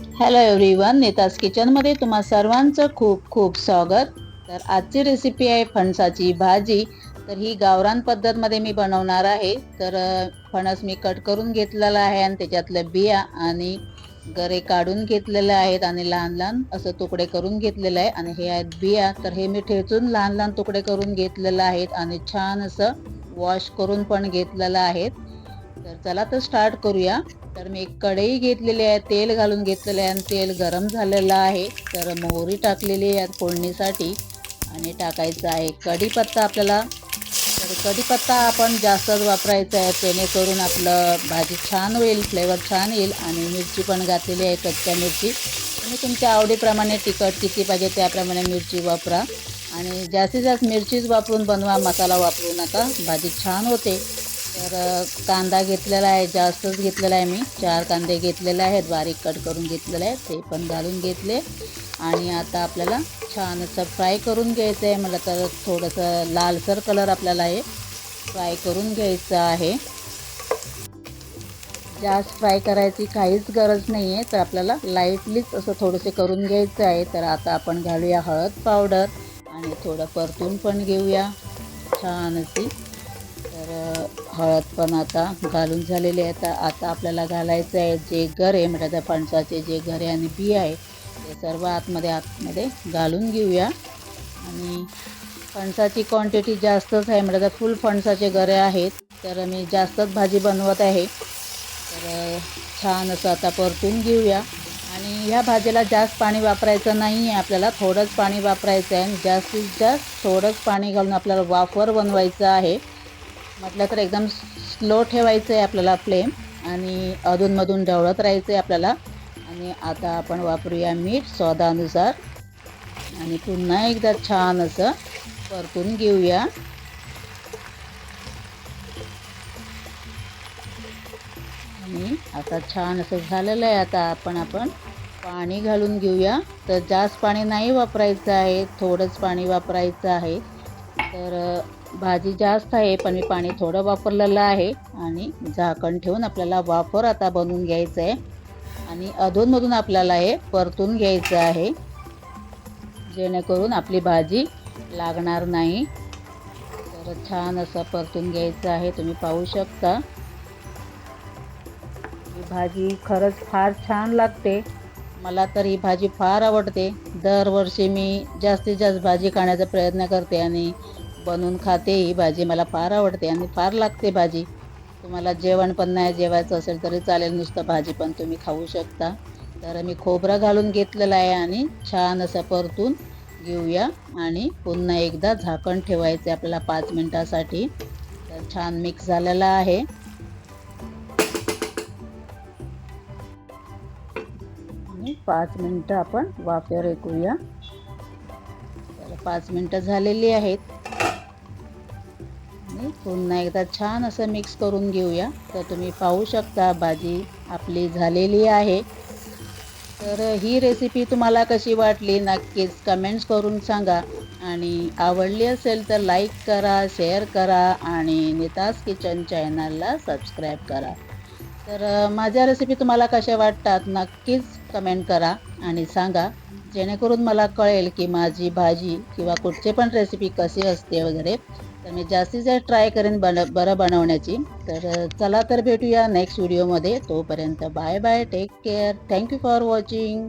Hello everyone नेताज किचनमध्ये तुम्हा सर्वांचं खूप खूप स्वागत. तर आजची रेसिपी आहे फणसाची भाजी. तर ही गावरान पद्धतमध्ये मी बनवणार आहे. तर फणस मी कट करून घेतलेला आहे आणि त्याच्यातल्या बिया आणि गरे काढून घेतलेले आहेत आणि लहान लहान असं तुकडे करून घेतलेलं आहे. आणि हे आहेत बिया. तर हे मी ठेचून लहान लहान तुकडे करून घेतलेलं आहेत आणि छान असं वॉश करून पण घेतलेलं आहेत. तर चला तर स्टार्ट करूया. तर मी एक कढई घेतलेली आहे तेल घालून घेतलेलं आहे आणि तेल गरम झालेलं आहे. तर मोहरी टाकलेली आहे फोडणीसाठी. आणि टाकायचं आहे कढीपत्ता आपल्याला. तर कढीपत्ता आपण जास्तच वापरायचा आहे जेणेकरून आपलं भाजी छान होईल फ्लेवर छान येईल. आणि मिरची पण घातलेली आहे कच्च्या मिरची. तुम्ही तुमच्या आवडीप्रमाणे तिखट किती पाहिजे त्याप्रमाणे मिरची वापरा. आणि जास्तीत जास्त मिरचीच वापरून बनवा मसाला वापरू नका भाजी छान होते. तर कांदा घेतलेला आहे जास्तच घेतलेला आहे मी. चार कांदे घेतलेले आहेत बारीक कट करून घेतलेले आहेत ते पण घालून घेतले. आणि आता आपल्याला छान असं फ्राय करून घ्यायचं आहे. मला तर थोडंसं लालसर कलर आपल्याला हे फ्राय करून घ्यायचं आहे. जास्त फ्राय करायची काहीच गरज नाही आहे तर आपल्याला लाईटलीच असं थोडंसं करून घ्यायचं आहे. तर आता आपण घालूया हळद पावडर आणि थोडं परतून पण घेऊया. छान अशी हळद पण आता घालून झालेली आहे. तर आता आपल्याला घालायचं आहे जे गरे म्हणजे त्या फणसाचे जे गरे आणि बी आहे ते सर्व आतमध्ये आतमध्ये घालून घेऊया. आणि फणसाची क्वांटिटी जास्तच आहे. म्हणजे आता फुल फणसाचे गरे आहेत. तर मी जास्तच भाजी बनवत आहे. तर छान असं आता परतून घेऊया. आणि ह्या भाजीला जास्त पाणी वापरायचं नाही आहे. आपल्याला थोडंच पाणी वापरायचं आहे. आणि जास्तीत जास्त थोडंच पाणी घालून आपल्याला वाफर बनवायचं आहे. म्हटलं तर एकदम स्लो ठेवायचं आहे आपल्याला फ्लेम आणि अधूनमधून ढवळत राहायचं आहे आपल्याला. आणि आता आपण वापरूया मीठ स्वादानुसार. आणि पुन्हा एकदा छान असं परतून घेऊया. आणि आता छान असं झालेलं आहे. आता आपण आपण पाणी घालून घेऊया. तर जास्त पाणी नाही वापरायचं आहे. थोडंच पाणी वापरायचं आहे. तर भाजी जास्त आहे पण मी पाणी थोडं वापरलेलं आहे. आणि झाकण ठेवून आपल्याला वाफर आता बनवून घ्यायचं आहे. आणि अधूनमधून आपल्याला हे परतून घ्यायचं आहे. जेणेकरून आपली भाजी लागणार नाही. तर छान असं परतून घ्यायचं आहे तुम्ही पाहू शकता. ही भाजी खरंच फार छान लागते. मला तर ही भाजी फार आवडते. दरवर्षी मी जास्तीत जास्त भाजी खाण्याचा प्रयत्न करते आणि बनवून खाते. ही भाजी मला फार आवडते आणि फार लागते भाजी. तुम्हाला जेवण पण नाही जेवायचं असेल तरी चालेल. नुसतं भाजी पण तुम्ही खाऊ शकता. तर मी खोबरं घालून घेतलेलं आहे आणि छान असं परतून घेऊया. आणि पुन्हा एकदा झाकण ठेवायचं आहे आपल्याला पाच मिनटासाठी. तर छान मिक्स झालेलं आहे. पाच मिनटं आपण वाफेवर ऐकूया. तर पाच मिनटं झालेली आहेत. आणि पुन्हा एकदा छान असं मिक्स करून घेऊया. तर तुम्ही पाहू शकता भाजी आपली झालेली आहे. तर ही रेसिपी तुम्हाला कशी वाटली नक्कीच कमेंट्स करून सांगा. आणि आवडली असेल तर लाईक करा शेअर करा आणि निताज किचन चॅनलला सबस्क्राईब करा. तर माझ्या रेसिपी तुम्हाला कशा वाटतात नक्कीच कमेंट करा आणि सांगा. जेणेकरून मला कळेल की माझी भाजी किंवा कुठचे पण रेसिपी कशी असते वगैरे. तर मी जास्तीत जास्त ट्राय करेन बन बरं बनवण्याची तर चला तर भेटूया नेक्स्ट व्हिडिओमध्ये तोपर्यंत bye bye take care thank you for watching